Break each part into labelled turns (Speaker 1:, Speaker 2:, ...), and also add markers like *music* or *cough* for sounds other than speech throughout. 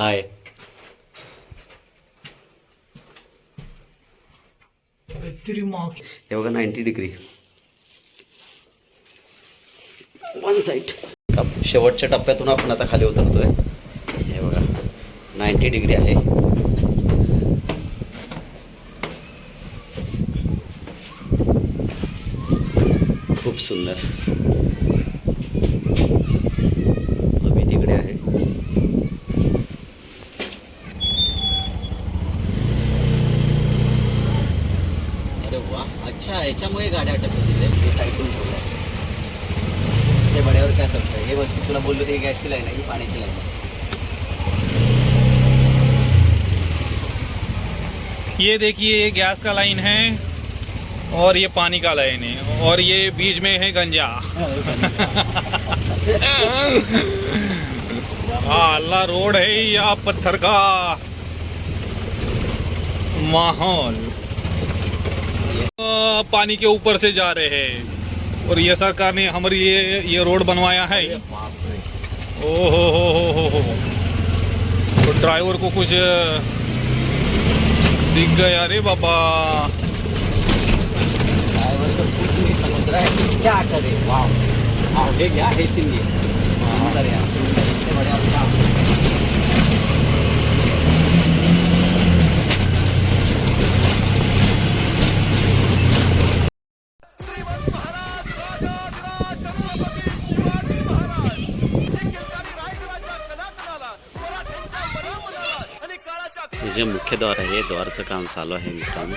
Speaker 1: हाय हे बघा ninety degree one side शेवटच्या टप्प्यातून आपण आता खाली उतरतोय हे बघा नाईन्टी डिग्री आहे。खूप सुंदर。याच्यामुळे गाड्या अटकत तिथे हे साईडून ठेवलं ते बड्यावर काय सांगतं? हे वस्तू तुला बोललो ते गॅसची लाईन आहे ही पाण्याची लाईन आहे.
Speaker 2: ये देखिए ये गैस का लाइन है और ये पानी का लाइन है और ये बीच में है गंजा. *laughs* अल्लाह रोड है या पत्थर का. माहौल. पानी के ऊपर से जा रहे हैं। और ये सरकार ने हमारी ये ये रोड बनवाया है। ओ हो हो हो हो हो। तो ड्राइवर को कुछ दिख गया अरे बाबा।
Speaker 1: ड्रायव्हर तर खूप नाही समुद्र आहे क्या करे। वाव वाव हे घ्या हे। सुंदर या सुंदर इससे बड्या हे जे मुख्य द्वार आहे द्वारचं काम चालू आहे मित्रांनो.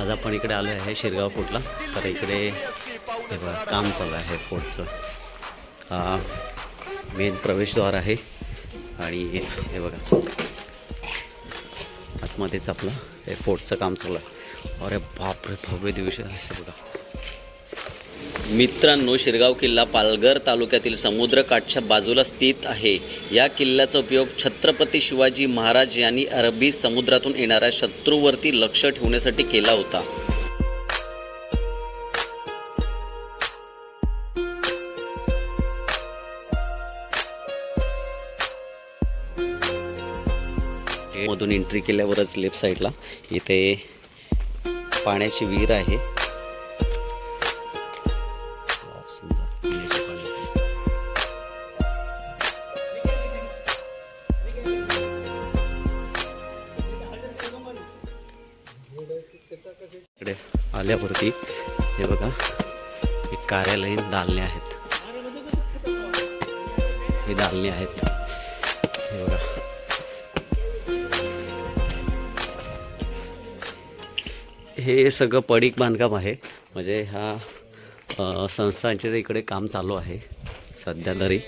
Speaker 1: आज आपण इकडे आलो आहे शिरगाव फोर्टला. तर इकडे हे बघा काम चालू आहे फोर्टचं. हा मेन प्रवेशद्वार आहे. आणि हे बघा आतमध्येच आपलं हे फोर्टचं काम चालू आहे. अरे बापरे भव्य दिवशी असे बघा. मित्रांनो शिरगाव किल्ला पालघर तालुक्यातील समुद्रकाठच्या बाजूला स्थित आहे. या किल्ल्याचा उपयोग छत्रपती शिवाजी महाराज यांनी अरबी समुद्रातून येणाऱ्या शत्रूवरती लक्ष ठेवण्यासाठी केला होता. मधून एंट्री केल्यावरच लेफ्ट साईडला इथे पाण्याची विहीर आहे. झाल्यावरती हे बघा हे कार्यालयीन दालने आहेत. हे दालने आहेत. हे बघा. हे सगळं पडीक बांधकाम आहे. म्हणजे ह्या संस्थांचे इकडे काम चालू आहे सध्या तरी.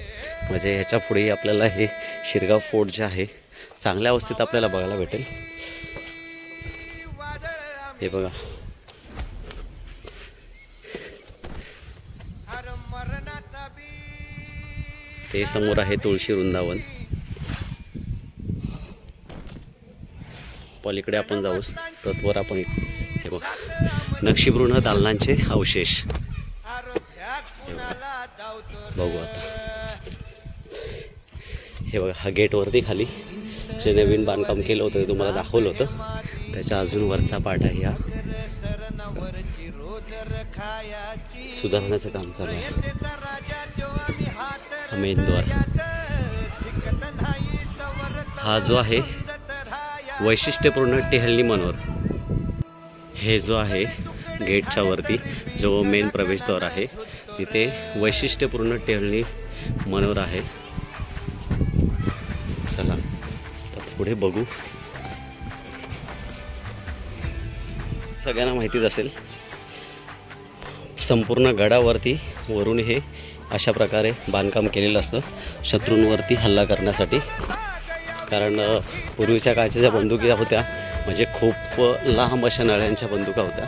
Speaker 1: म्हणजे ह्याच्या पुढे आपल्याला हे शिरगाव फोर्ट जे आहे चांगल्या अवस्थेत आपल्याला बघायला भेटेल. हे बघा. ते समोर आहे तुळशी वृंदावन. पलीकडे आपण जाऊस तत्वर आपण हे बघ. नक्षीभृण दालनांचे अवशेष. बघू. आता. हे बघा हा गेटवरती खाली जे नवीन बांधकाम केलं होतं ते तुम्हाला दाखवलं होतं. त्याच्या अजून वरचा पाठ आहे हा. सुधारण्याचं काम चालू आहे. हा हा जो आहे वैशिष्ट्यपूर्ण टेहळणी मनोर हे जो आहे गेटच्या वरती जो मेन प्रवेशद्वार आहे तिथे वैशिष्ट्यपूर्ण टेहल्ली मनोर आहे. चला तर पुढे बघू. सगळ्यांना माहितीच असेल संपूर्ण गडावरती वरून हे अशा प्रकारे बांधकाम केलेलं असतं. शत्रूंवरती हल्ला करण्यासाठी. कारण पूर्वीच्या काळच्या ज्या बंदुकी होत्या म्हणजे खूप लांब अशा नळ्यांच्या बंदुका होत्या.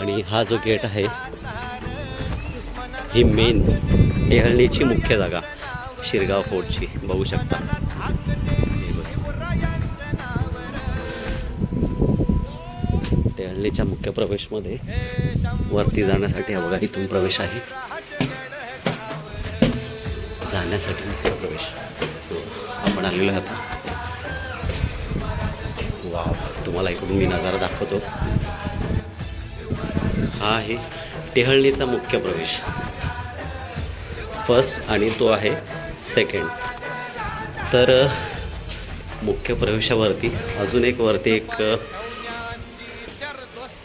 Speaker 1: आणि हा जो गेट आहे ही मेन टेहळणीची मुख्य जागा शिरगाव फोर्टची. बघू शकता. ते बघा. मुख्य प्रवेशमध्ये वरती जाण्यासाठी हा बघा इथून प्रवेश आहे. जाण्यासाठी मुख्य प्रवेश. हो, आपण आलेलो आहे आता वा तुम्हाला इकडून मी नजारा दाखवतो. हा आहे टेहळणीचा मुख्य प्रवेश. फर्स्ट आणि तो आहे सेकंड तर मुख्य प्रवेशावरती अजून एक वरती एक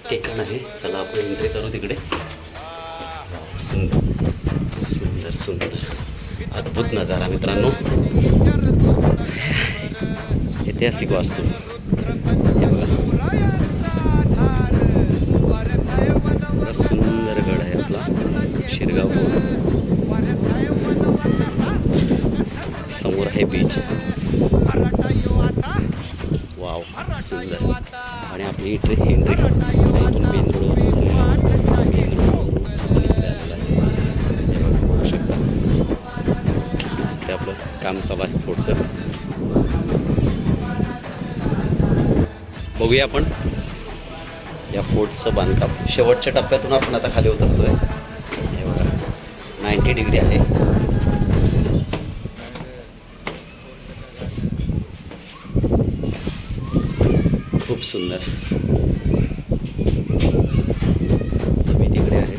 Speaker 1: ठिकाण आहे. चला आपण एंट्री करू तिकडे. सुंदर. सुंदर सुंदर. अद्भुत नजारा मित्रांनो. ऐतिहासिक वास्तू. हे बघा. सुंदर गड आहे आपला. शिरगाव. समोर आहे बीच वाव सुंदर. आणि आपली इथे एंट्री इथून मेन रोडवर मेन बघू शकता ते आपलं काम चालू आहे पुढचं. बघूया आपण या फोर्टचं बांधकाम. शेवटच्या टप्प्यातून आपण आता खाली उतरतोय. हे बघा नाईन्टी डिग्री आहे. सुंदर. मी तिकडे आहे.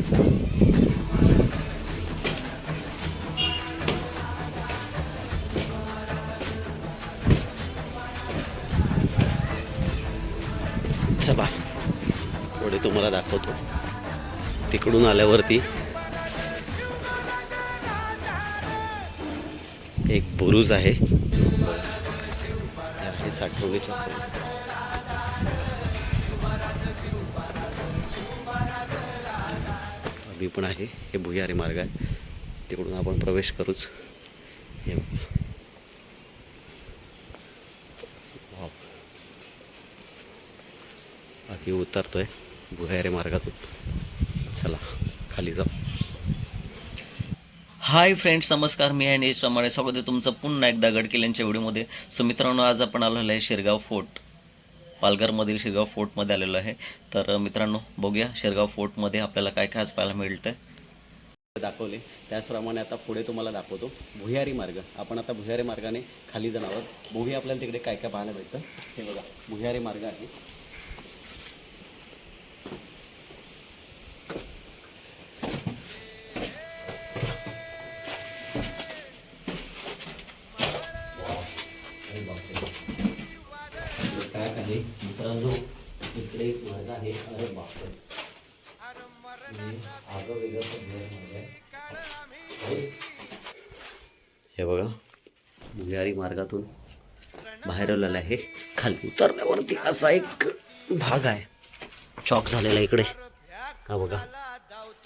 Speaker 1: चला. पुढे तुम्हाला दाखवतो. तिकडून आल्यावरती एक बुरुज आहे. हे साठवणीचा अगदी पण आहे. हे भुयारी मार्ग आहे. तिकडून आपण प्रवेश करूच. हे बघा. उतरतो आहे भुयारी मार्गातून. चला खाली जाऊ.
Speaker 3: हाय फ्रेंड्स नमस्कार. मी आहे नेश चमाडे स्वागत आहे तुमचं पुन्हा एकदा गडकिल्ल्यांच्या व्हिडिओमध्ये. सो मित्रांनो आज आपण आलेलो आहे शिरगाव फोर्ट. पालघरमधील शिरगाव फोर्टमध्ये आलेलो आहे. तर मित्रांनो बघूया शिरगाव फोर्टमध्ये आपल्याला काय काय पाहायला मिळतं
Speaker 1: दाखवले. त्याचप्रमाणे आता पुढे तुम्हाला दाखवतो. भुयारी मार्ग. आपण आता भुयारी मार्गाने खाली जाणार आहोत. बघूया आपल्याला तिकडे काय काय पाहायला भेटतं. हे बघा भुयारी मार्ग आहे. मित्रांनो इकडे एक मार्ग आहे अरे बापरे. आगं वेगळं पण हे बघा भुयारी मार्गातून बाहेर आलेलं आहे. खाली उतरल्यावरती असा एक भाग आहे. चॉक झालेला आहे इकडे. हा बघा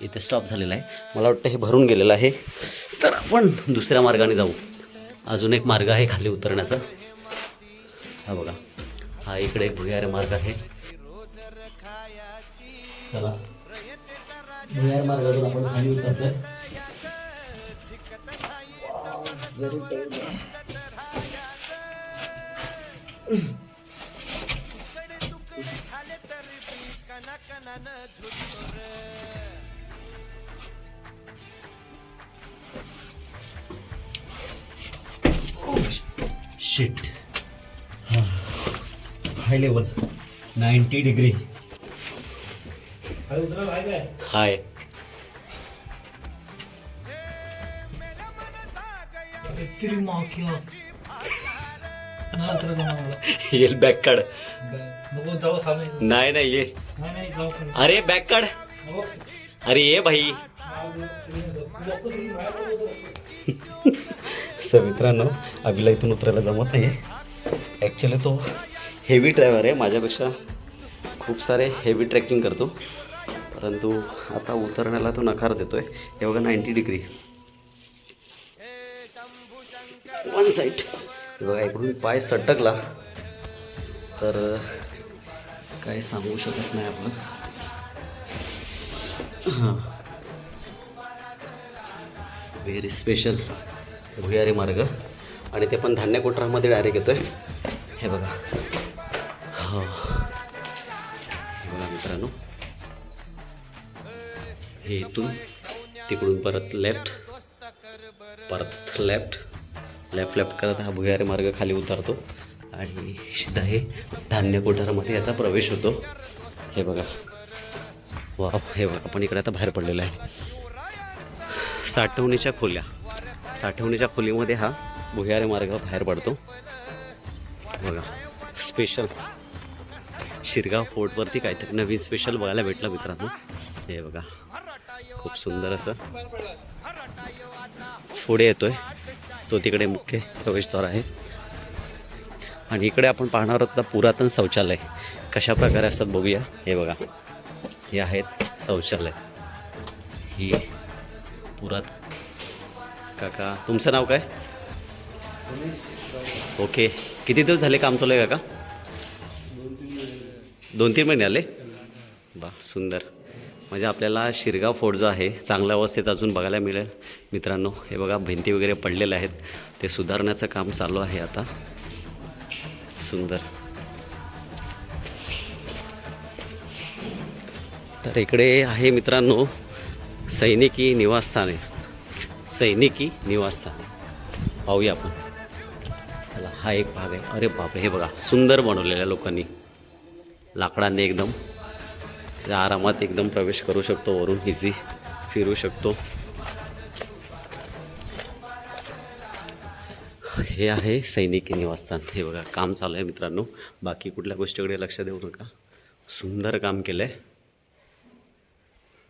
Speaker 1: इथे स्टॉप झालेला आहे. मला वाटतं हे भरून गेलेलं आहे. तर आपण दुसऱ्या मार्गाने जाऊ. अजून एक मार्ग आहे खाली उतरण्याचा. हा बघा. हा इकडे एक भुयार मार्ग आहे. चला. भुयार मार्गातून आपण खाली उतरतोय. Shit high level. Ninety degree. High back काढ. नाही नाही ये. अरे बॅक काढ.
Speaker 2: नको.
Speaker 1: अरे ये भाई. *laughs* सर मित्रांनो अभिला इथून उतरायला जमत नाही ॲक्च्युली तो हेवी ड्रायव्हर आहे. माझ्यापेक्षा खूप सारे हेवी ट्रेकिंग करतो. परंतु आता उतरण्याला तो नकार देतो आहे हे बघा नाईन्टी डिग्री वन साईड बघा इकडून पाय सटकला. तर काही सांगू शकत नाही आपण. हां. व्हेरी स्पेशल भुयारी मार्ग. आणि ते पण धान्य कोठारामध्ये डायरेक्ट आहे हे बघा. हो हे बघा मित्रांनो हे इथून तिकडून परत लेफ्ट परत लेफ्ट लेफ्ट लेफ्ट करत हा भुयारे मार्ग खाली उतरतो आणि सिद्धा हे धान्य कोठारामध्ये याचा प्रवेश होतो हे बघा वा हे बघा आपण इकडे आता बाहेर पडलेलो आहे साठवणीच्या खोल्या साठवणीच्या खोलीमध्ये हा भुयारे मार्ग बाहेर पडतो बघा स्पेशल शिरगाव फोर्टवरती काहीतरी नवीन स्पेशल बघायला भेटलं मित्रांनो. हे बघा खूप सुंदर असं. पुढे येतोय. तो तिकडे मुख्य प्रवेशद्वार आहे. आणि इकडे आपण पाहणार आहोत पुरातन शौचालय. कशा प्रकारे असतात बघूया. हे बघा हे आहेत शौचालय. ही पुरात काका तुमचं नाव काय? ओके. किती दिवस झाले काम चालू आहे काका? दोन तीन महिने आले? बा सुंदर. म्हणजे आपल्याला शिरगाव फोर्ट जो आहे चांगल्या अवस्थेत अजून बघायला मिळेल. मित्रांनो हे बघा भिंती वगैरे पडलेल्या आहेत. ते सुधारण्याचं काम चालू आहे आता. सुंदर. तर इकडे आहे मित्रांनो सैनिकी निवासस्थाने. सैनिकी निवासस्थान. पाहूया आपण. चला हा एक भाग आहे. अरे बापरे हे बघा सुंदर बनवलेल्या लोकांनी. लाकडाने एकदम आरामात एकदम प्रवेश करू शकतो वरून इझी फिरू शकतो. हे आहे सैनिकी निवासस्थान. हे बघा काम चालू आहे मित्रांनो. बाकी कुठल्या गोष्टीकडे लक्ष देऊ नका. सुंदर काम केलं आहे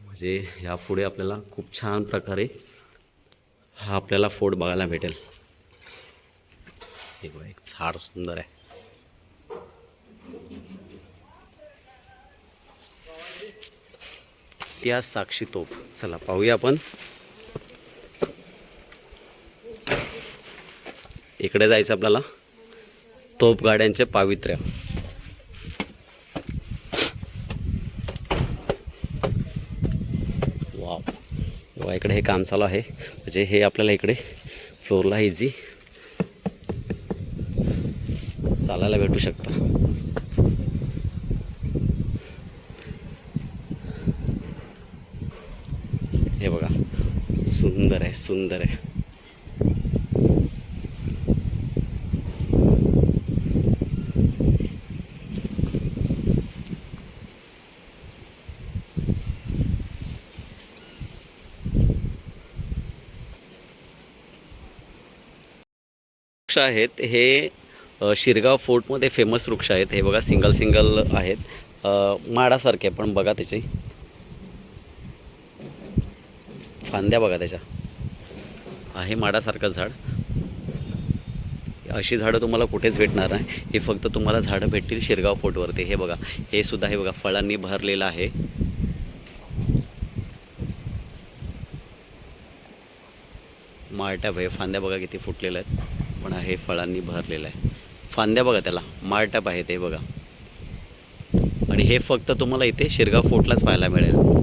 Speaker 1: म्हणजे यापुढे आपल्याला खूप छान प्रकारे हा आपल्याला फोड बघायला भेटेल. हे बघा एक झाड सुंदर आहे. त्या साक्षी तोफ. चला पाहूया आपण. इकडे जायचं आपल्याला. तोप गाड्यांचे पावित्र्य. वाव. इकडे हे काम चालू आहे. म्हणजे हे आपल्याला इकडे फ्लोरला इझी चालायला भेटू शकतं हे बघा सुंदर आहे सुंदर आहे. वृक्ष आहेत हे शिरगाव फोर्टमध्ये फेमस वृक्ष आहेत. हे बघा सिंगल सिंगल आहेत माडासारखे पण बघा त्याचे. फांद्या बघा त्याच्या. आहे माडासारखं झाड. अशी झाडं तुम्हाला कुठेच भेटणार नाही. हे फक्त तुम्हाला झाडं भेटतील शिरगाव फोर्टवरती हे बघा हे सुद्धा हे बघा फळांनी भरलेलं आहे. माळट्याप आहे फांद्या बघा किती फुटलेल्या आहेत. पण हे फळांनी भरलेलं आहे. फांद्या बघा त्याला. माळट्याप आहे ते बघा. आणि हे फक्त तुम्हाला इथे शिरगाव फोर्टलाच पाहायला मिळेल.